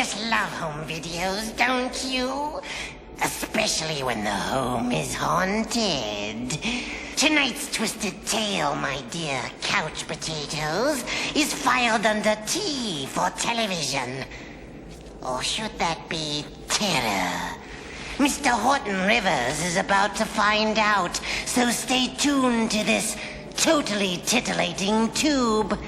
just love home videos, don't you? Especially when the home is haunted. Tonight's twisted tale, my dear couch potatoes, is filed under T for television. Or should that be terror? Mr. Horton Rivers is about to find out, so stay tuned to this totally titillating tube.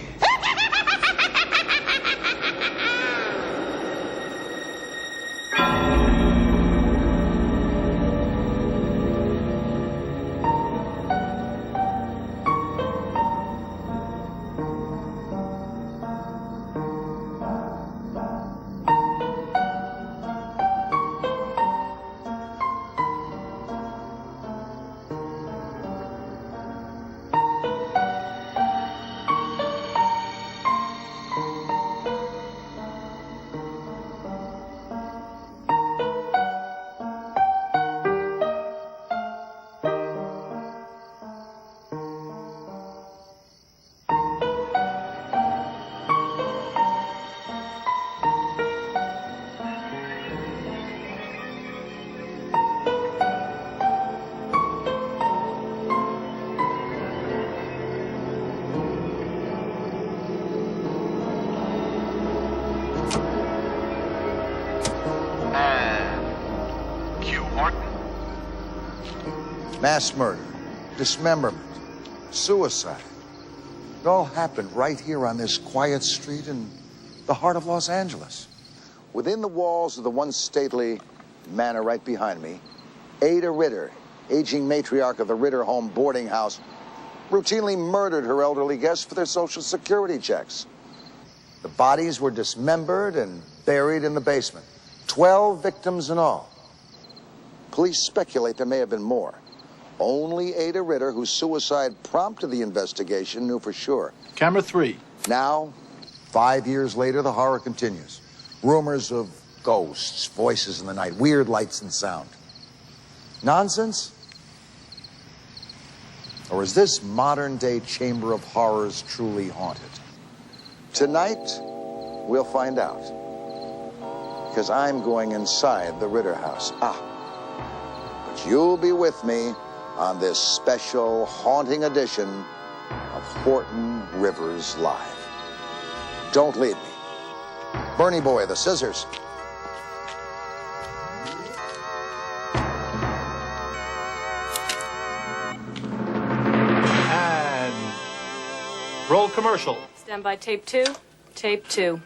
Mass murder, dismemberment, suicide. It all happened right here on this quiet street in the heart of Los Angeles. Within the walls of the once stately manor right behind me, Ada Ritter, aging matriarch of the Ritter Home boarding house, routinely murdered her elderly guests for their social security checks. The bodies were dismembered and buried in the basement. Twelve victims in all. Police speculate there may have been more. Only Ada Ritter, whose suicide prompted the investigation, knew for sure. Camera three. Now, five years later, the horror continues. Rumors of ghosts, voices in the night, weird lights and sound. Nonsense? Or is this modern day chamber of horrors truly haunted? Tonight, we'll find out. Because I'm going inside the Ritter house. Ah. But you'll be with me on this special haunting edition of Horton Rivers Live. Don't leave me. Bernie Boy, the scissors. And roll commercial. Stand by tape two. Tape two.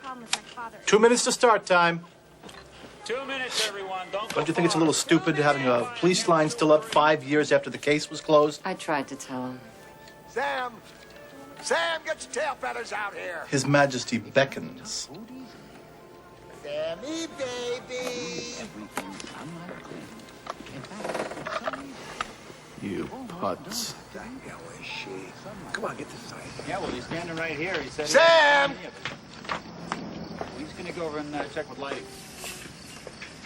Two minutes to start time. Two minutes, everyone. Don't Don't you think it's a little stupid having a police line still up five years after the case was closed? I tried to tell him. Sam! Sam, get your tail feathers out here! His Majesty beckons. Sammy, baby! You putz. The hell is she? Come on, get this side. Yeah, well, he's standing right here. He said. Sam! He's gonna go over and uh, check with lighting.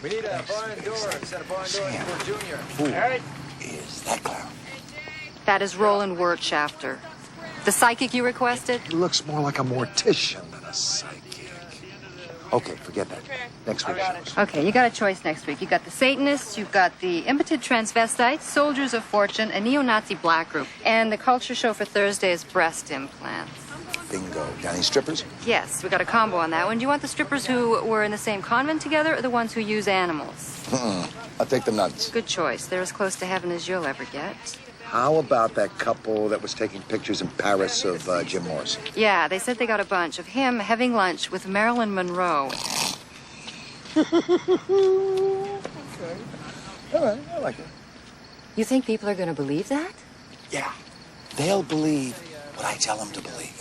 We need a barn door. Set a barn door for Junior. All right. Is that clown? That is Roland Wirtschafter. The psychic you requested? He looks more like a mortician than a psychic. Okay, forget that. Next week. Okay, you got a choice next week. You got the Satanists, you've got the impotent transvestites, soldiers of fortune, a neo-Nazi black group, and the culture show for Thursday is breast implants. Bingo. Danny strippers? Yes, we got a combo on that one. Do you want the strippers who were in the same convent together, or the ones who use animals? I'll take the nuts. Good choice. They're as close to heaven as you'll ever get. How about that couple that was taking pictures in Paris of uh, Jim Morrison? Yeah, they said they got a bunch of him having lunch with Marilyn Monroe. okay. All right, I like it. You think people are going to believe that? Yeah. They'll believe what I tell them to believe.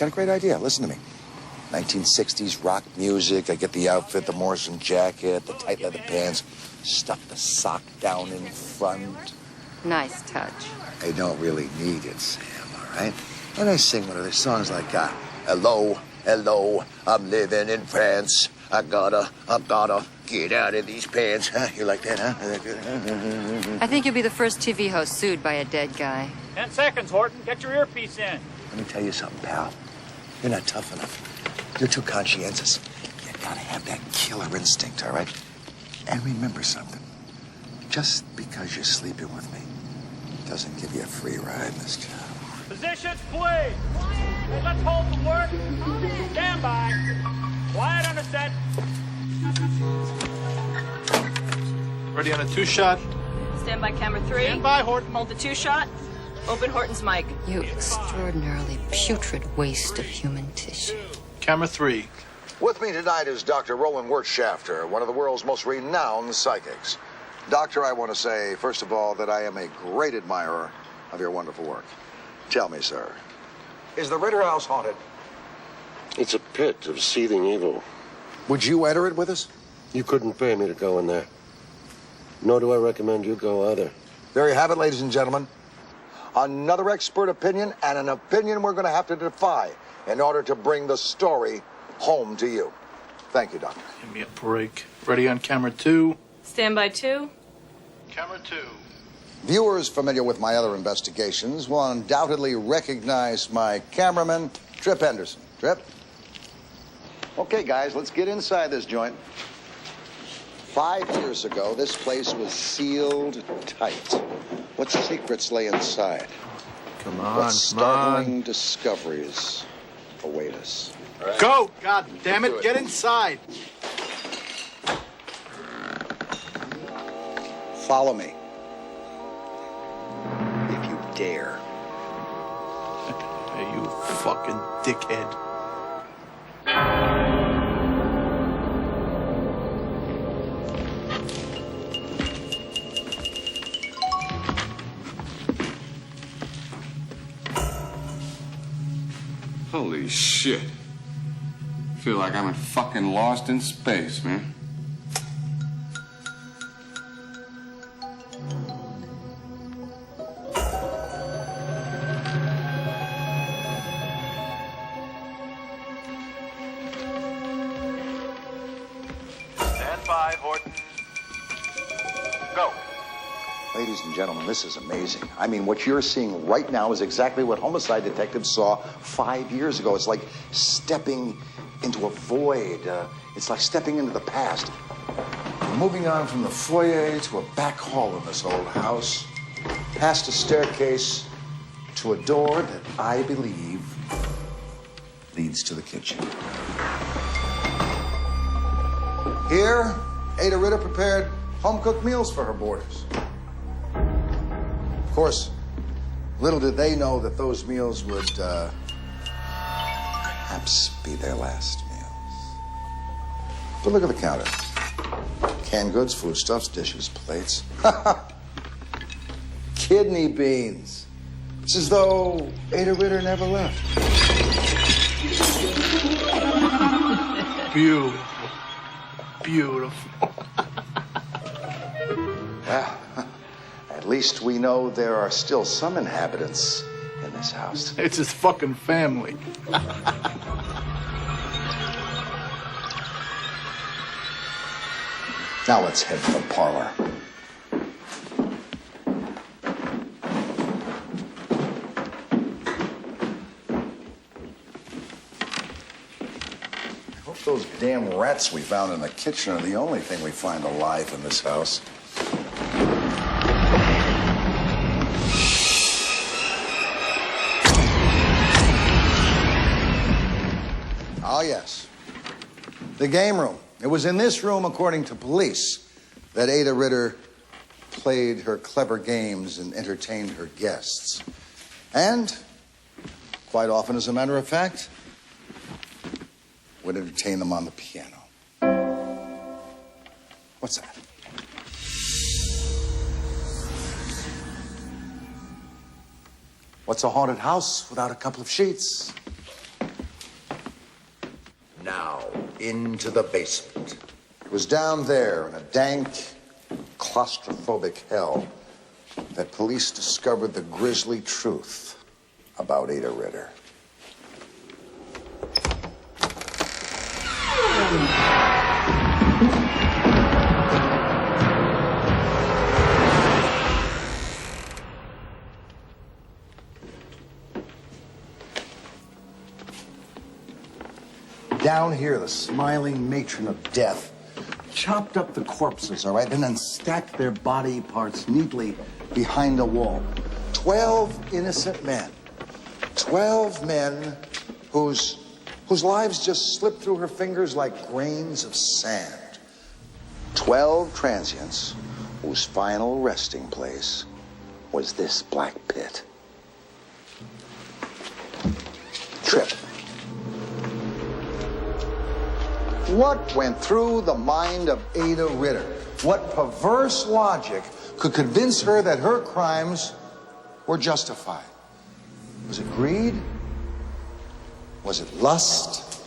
Got a great idea. Listen to me. 1960s rock music. I get the outfit, the Morrison jacket, the tight leather pants, stuff the sock down in front. Nice touch. I don't really need it, Sam, all right? And I sing one of their songs like, uh, Hello, hello, I'm living in France. I gotta, I gotta get out of these pants. Huh? You like that, huh? Is that good? I think you'll be the first TV host sued by a dead guy. Ten seconds, Horton. Get your earpiece in. Let me tell you something, pal. You're not tough enough. You're too conscientious. You gotta have that killer instinct, all right? And remember something. Just because you're sleeping with me doesn't give you a free ride in this job. Positions, please. Hey, let's hold the work. Stand by. Quiet on the set. Ready on a two shot. Stand by camera three. Stand by, Horton. Hold the two shot. Open Horton's mic. You extraordinarily putrid waste of human tissue. Camera three. With me tonight is Dr. Roland Wirtschafter, one of the world's most renowned psychics. Doctor, I want to say, first of all, that I am a great admirer of your wonderful work. Tell me, sir, is the Ritter House haunted? It's a pit of seething evil. Would you enter it with us? You couldn't pay me to go in there. Nor do I recommend you go either. There you have it, ladies and gentlemen. Another expert opinion, and an opinion we're going to have to defy in order to bring the story home to you. Thank you, Doctor. Give me a break. Ready on camera two. Stand by two. Camera two. Viewers familiar with my other investigations will undoubtedly recognize my cameraman, Trip Henderson. Trip? Okay, guys, let's get inside this joint. Five years ago, this place was sealed tight. What secrets lay inside? Come What on, come startling on. discoveries await us? Go! God damn it, get inside. Follow me. If you dare. Hey, you fucking dickhead. Shit. Feel like I'm a fucking lost in space, man. Stand by, Horton. Go. Ladies and gentlemen, this is amazing. I mean, what you're seeing right now is exactly what homicide detectives saw five years ago. It's like stepping into a void. Uh, it's like stepping into the past. We're moving on from the foyer to a back hall in this old house, past a staircase to a door that I believe leads to the kitchen. Here, Ada Ritter prepared home cooked meals for her boarders. Of course, little did they know that those meals would uh, perhaps be their last meals. But look at the counter canned goods, foodstuffs, dishes, plates. Kidney beans. It's as though Ada Ritter never left. Beautiful. Beautiful. At least we know there are still some inhabitants in this house. It's his fucking family. Now let's head to the parlor. I hope those damn rats we found in the kitchen are the only thing we find alive in this house. Yes. The game room. It was in this room, according to police, that Ada Ritter played her clever games and entertained her guests. And, quite often, as a matter of fact, would entertain them on the piano. What's that? What's a haunted house without a couple of sheets? Now, into the basement. It was down there in a dank, claustrophobic hell that police discovered the grisly truth about Ada Ritter. Down here, the smiling matron of death chopped up the corpses, all right, and then stacked their body parts neatly behind a wall. Twelve innocent men. Twelve men whose, whose lives just slipped through her fingers like grains of sand. Twelve transients whose final resting place was this black pit. Trip. What went through the mind of Ada Ritter? What perverse logic could convince her that her crimes were justified? Was it greed? Was it lust?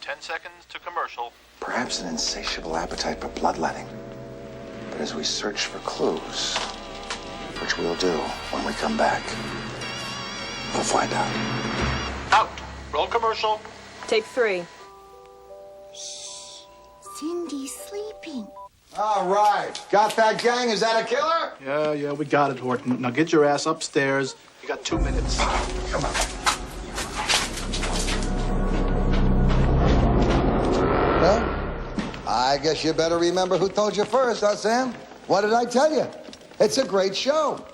Ten seconds to commercial. Perhaps an insatiable appetite for bloodletting. But as we search for clues, which we'll do when we come back, we'll find out. Out. Roll commercial. Take three. Cindy's sleeping. All right. Got that, gang? Is that a killer? Yeah, yeah, we got it, Horton. Now get your ass upstairs. You got two minutes. Come on. Well, I guess you better remember who told you first, huh, Sam? What did I tell you? It's a great show.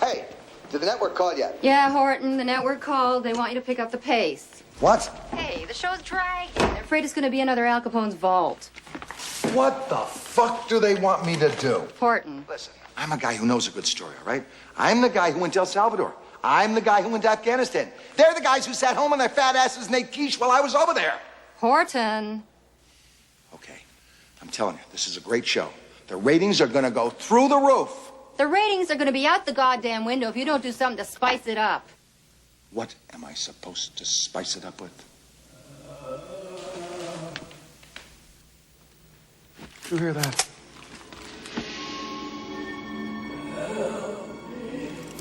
Hey, did the network call yet? Yeah, Horton, the network called. They want you to pick up the pace. What? Hey, the show's dragging. Afraid it's going to be another Al Capone's vault. What the fuck do they want me to do? Horton. Listen, I'm a guy who knows a good story, all right? I'm the guy who went to El Salvador. I'm the guy who went to Afghanistan. They're the guys who sat home on their fat asses and ate quiche while I was over there. Horton. Okay, I'm telling you, this is a great show. The ratings are gonna go through the roof. The ratings are going to be out the goddamn window if you don't do something to spice it up. What am I supposed to spice it up with? You hear that?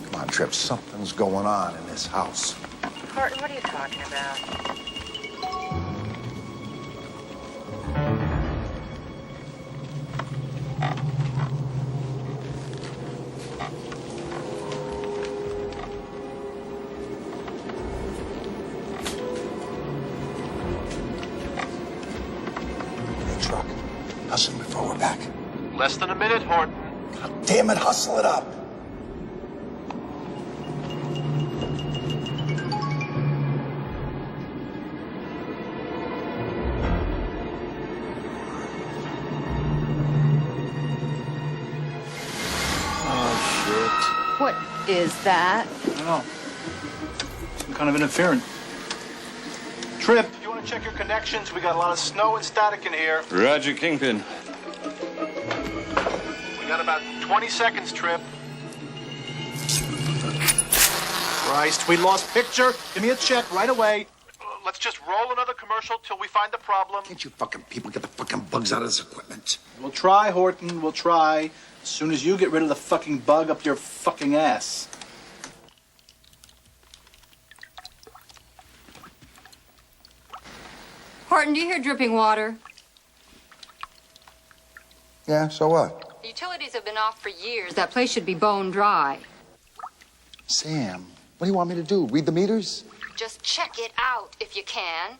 Come on, Trip, something's going on in this house. Horton, what are you talking about? Less than a minute, Horton. God damn it, hustle it up. Oh, shit. What is that? I don't know. Some kind of interference. Trip, you want to check your connections? We got a lot of snow and static in here. Roger Kingpin. We got about 20 seconds, Trip. Christ, we lost picture. Give me a check right away. Uh, Let's just roll another commercial till we find the problem. Can't you fucking people get the fucking bugs out of this equipment? We'll try, Horton. We'll try. As soon as you get rid of the fucking bug up your fucking ass. Horton, do you hear dripping water? Yeah, so what? The utilities have been off for years. That place should be bone dry. Sam, what do you want me to do? Read the meters? Just check it out if you can.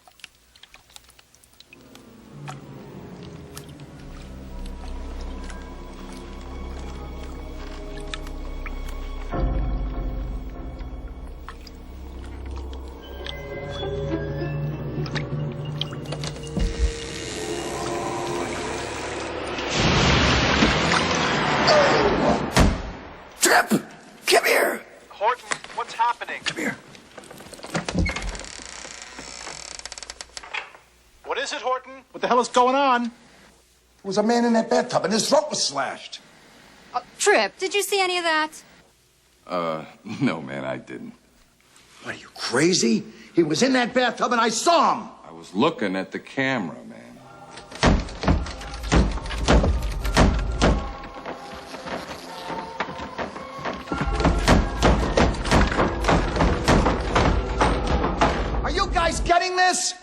Was a man in that bathtub and his throat was slashed. Uh, Trip, did you see any of that? Uh, no, man, I didn't. What are you, crazy? He was in that bathtub and I saw him. I was looking at the camera, man. Are you guys getting this?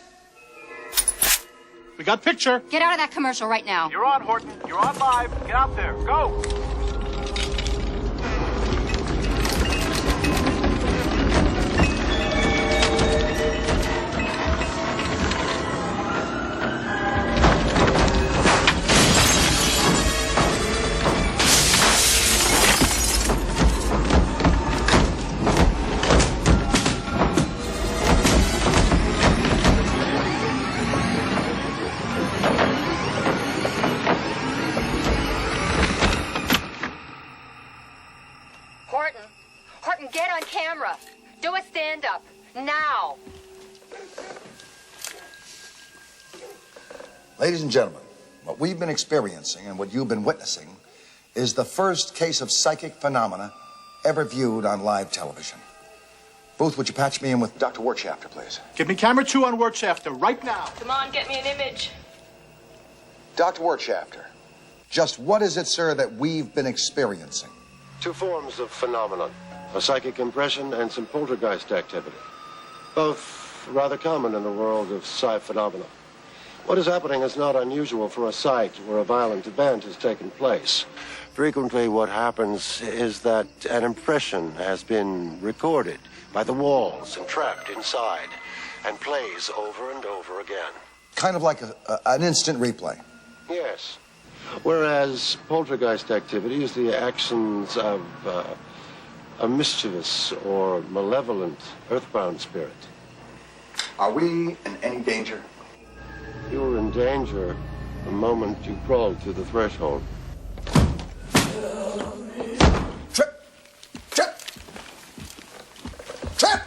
We got picture. Get out of that commercial right now. You're on, Horton. You're on live. Get out there. Go. Do stand up. Now. Ladies and gentlemen, what we've been experiencing and what you've been witnessing is the first case of psychic phenomena ever viewed on live television. Booth, would you patch me in with Dr. Wertschafter, please? Give me camera two on Wertschafter right now. Come on, get me an image. Dr. Wertschafter, just what is it, sir, that we've been experiencing? Two forms of phenomenon a psychic impression and some poltergeist activity. Both rather common in the world of psi phenomena. What is happening is not unusual for a site where a violent event has taken place. Frequently, what happens is that an impression has been recorded by the walls and trapped inside and plays over and over again. Kind of like a, a, an instant replay. Yes. Whereas poltergeist activity is the actions of uh, a mischievous or malevolent earthbound spirit. Are we in any danger? You were in danger the moment you crawled through the threshold. Trip! Trip! Trip!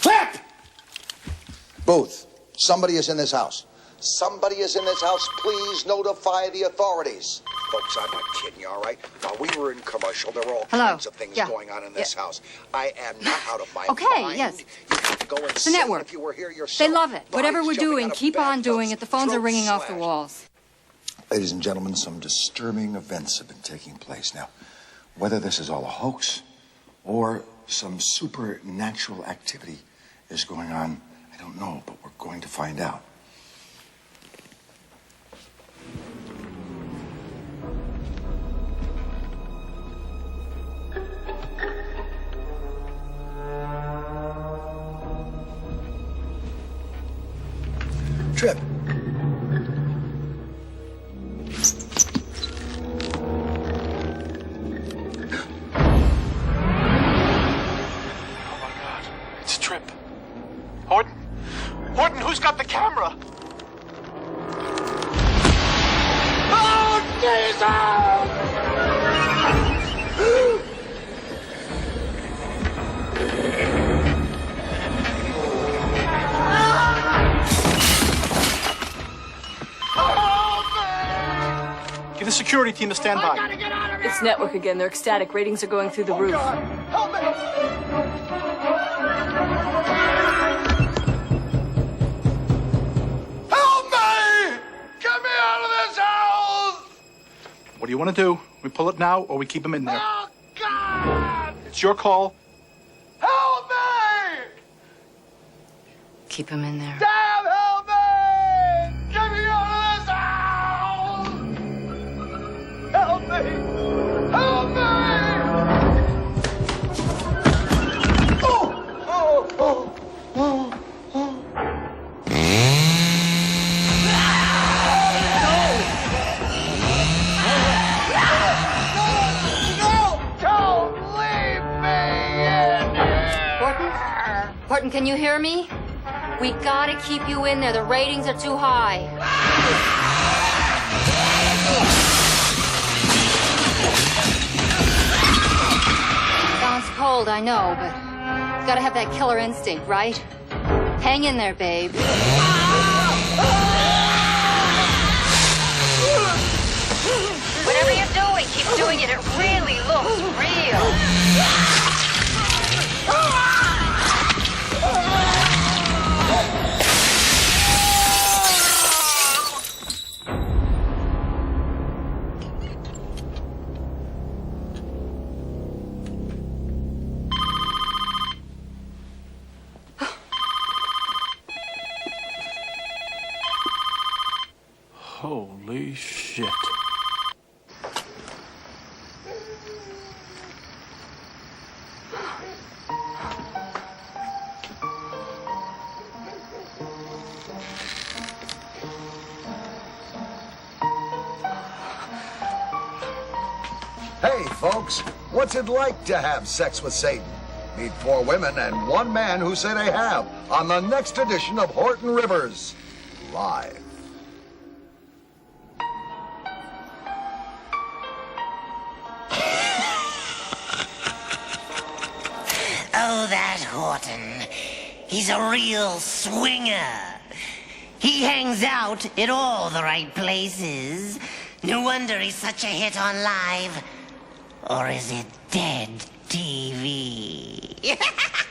Trip! Booth, somebody is in this house. Somebody is in this house. Please notify the authorities. Folks, I'm not kidding you, all right? While we were in commercial, there were all Hello. kinds of things Yeah. going on in this Yeah. house. I am not out of my Okay, mind. yes. You have to go The network. if you were here yourself. They love it. Whatever we're doing, keep on doing it. The phones are throats ringing off the walls. Ladies and gentlemen, some disturbing events have been taking place. Now, whether this is all a hoax or some supernatural activity is going on, I don't know, but we're going to find out. Get the security team to stand by. It's network again. They're ecstatic. Ratings are going through the roof. Help me! Help me! Get me out of this house! What do you want to do? We pull it now or we keep him in there? Oh, God! It's your call. Help me! Keep him in there. Damn, help me! Get me out of this house! Help me! Help me! Oh! Oh! Oh! Oh! No! Don't leave me here! Horton? Horton, can you hear me? We gotta keep you in there. The ratings are too high. Sounds cold, I know, but gotta have that killer instinct, right? Hang in there, babe. Whatever you're doing, keep doing it. It really looks real. Hey, folks, what's it like to have sex with Satan? Meet four women and one man who say they have on the next edition of Horton Rivers Live. Oh, that Horton. He's a real swinger. He hangs out in all the right places. No wonder he's such a hit on live. Or is it dead TV?